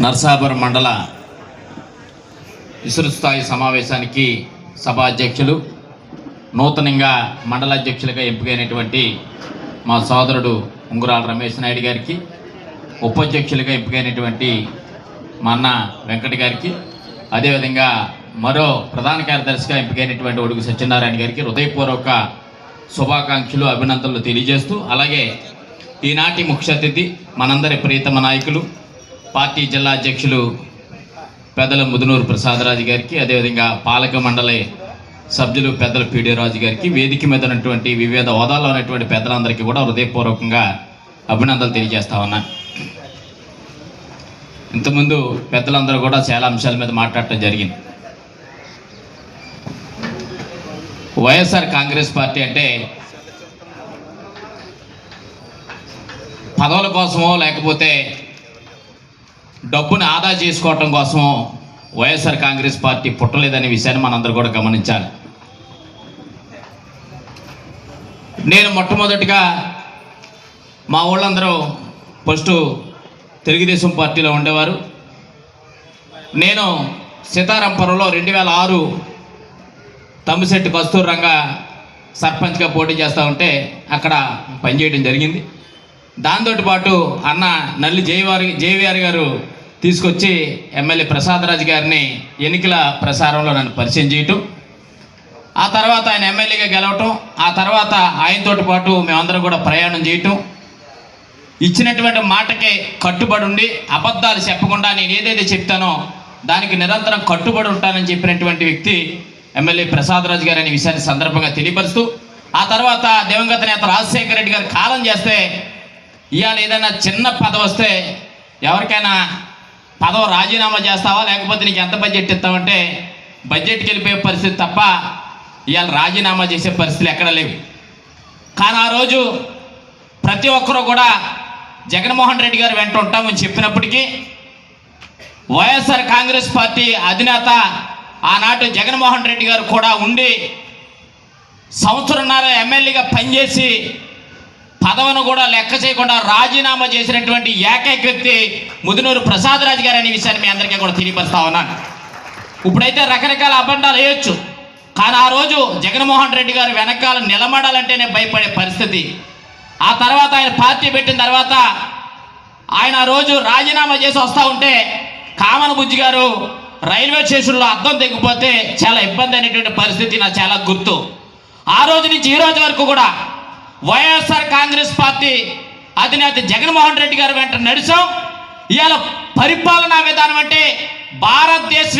నర్సాపురం మండల విస్తృతస్థాయి స్థాయి సమావేశానికి సభాధ్యక్షులు నూతనంగా మండల అధ్యక్షులుగా ఎంపికైనటువంటి మా సోదరుడు ఉంగురాల రమేష్ నాయుడు గారికి ఉపాధ్యక్షులుగా ఎంపికైనటువంటి మా అన్న వెంకట గారికి అదేవిధంగా మరో ప్రధాన కార్యదర్శిగా ఎంపికైనటువంటి ఒడుగు సత్యనారాయణ గారికి హృదయపూర్వక శుభాకాంక్షలు అభినందనలు తెలియజేస్తూ అలాగే ఈనాటి ముఖ్య అతిథి మనందరి ప్రీతమ నాయకులు పార్టీ జిల్లా అధ్యక్షులు పెద్దల ముదునూరు ప్రసాదరాజు గారికి అదేవిధంగా పాలక మండలి సభ్యులు పెద్దల పీడి రాజు గారికి వేదిక మీద ఉన్నటువంటి వివిధ హోదాల్లో ఉన్నటువంటి పెద్దలందరికీ కూడా హృదయపూర్వకంగా అభినందనలు తెలియజేస్తా ఉన్నాను ఇంతకుముందు పెద్దలందరూ కూడా చాలా అంశాల మీద మాట్లాడటం జరిగింది. వైఎస్ఆర్ కాంగ్రెస్ పార్టీ అంటే పదవుల కోసమో లేకపోతే డబ్బుని ఆదా చేసుకోవటం కోసం వైఎస్ఆర్ కాంగ్రెస్ పార్టీ పుట్టలేదనే విషయాన్ని మనందరూ కూడా గమనించాలి. నేను మొట్టమొదటిగా మా ఊళ్ళందరూ ఫస్ట్ తెలుగుదేశం పార్టీలో ఉండేవారు. నేను సీతారాంపురంలో రెండు వేల ఆరు తమ్మిశెట్టి కస్తూరంగా రంగ సర్పంచ్గా పోటీ చేస్తూ ఉంటే అక్కడ పనిచేయడం జరిగింది. దాంతో పాటు అన్న నల్లి జయవారి జయవిఆర్ గారు తీసుకొచ్చి ఎమ్మెల్యే ప్రసాదరాజు గారిని ఎన్నికల ప్రసారంలో నన్ను పరిచయం చేయటం ఆ తర్వాత ఆయన ఎమ్మెల్యేగా గెలవటం ఆ తర్వాత ఆయనతోటి పాటు మేమందరం కూడా ప్రయాణం చేయటం ఇచ్చినటువంటి మాటకే కట్టుబడి ఉండి అబద్ధాలు చెప్పకుండా నేను ఏదైతే చెప్తానో దానికి నిరంతరం కట్టుబడి ఉంటానని చెప్పినటువంటి వ్యక్తి ఎమ్మెల్యే ప్రసాదరాజు గారు అనే విషయాన్ని సందర్భంగా తెలియపరుస్తూ ఆ తర్వాత దివంగత నేత రాజశేఖర రెడ్డి గారు కాలం చేస్తే ఇవాళ ఏదైనా చిన్న పదవి వస్తే ఎవరికైనా పదవ రాజీనామా చేస్తావా? లేకపోతే నీకు ఎంత బడ్జెట్ ఇస్తావంటే బడ్జెట్కి వెళ్ళిపోయే పరిస్థితి తప్ప ఇవాళ రాజీనామా చేసే పరిస్థితులు ఎక్కడ లేవు. కానీ ఆ రోజు ప్రతి ఒక్కరూ కూడా జగన్మోహన్ రెడ్డి గారు వెంట ఉంటామని చెప్పినప్పటికీ వైఎస్ఆర్ కాంగ్రెస్ పార్టీ అధినేత ఆనాటి జగన్మోహన్ రెడ్డి గారు కూడా ఉండి సంవత్సరంన్నర ఎమ్మెల్యేగా పనిచేసి పదవను కూడా లెక్క చేయకుండా రాజీనామా చేసినటువంటి ఏకైక వ్యక్తి ముదునూరు ప్రసాదరాజు గారు అనే విషయాన్ని మీ అందరికీ కూడా తెలియపరుస్తా ఉన్నాను ఇప్పుడైతే రకరకాల అబండాలు వేయొచ్చు. కానీ ఆ రోజు జగన్మోహన్ రెడ్డి గారు వెనకాల నిలబడాలంటేనే భయపడే పరిస్థితి. ఆ తర్వాత ఆయన పార్టీ పెట్టిన తర్వాత ఆయన ఆ రోజు రాజీనామా చేసి వస్తూ ఉంటే కామన బుజ్జి గారు రైల్వే స్టేషన్లో అద్దం తెగిపోతే చాలా ఇబ్బంది అయినటువంటి పరిస్థితి నాకు చాలా గుర్తు. ఆ రోజు నుంచి ఈ రోజు వరకు కూడా వైఎస్ఆర్ కాంగ్రెస్ పార్టీ అధినేత జగన్మోహన్ రెడ్డి గారు వెంట నడిచాం. ఇవాళ పరిపాలనా విధానం అంటే భారతదేశ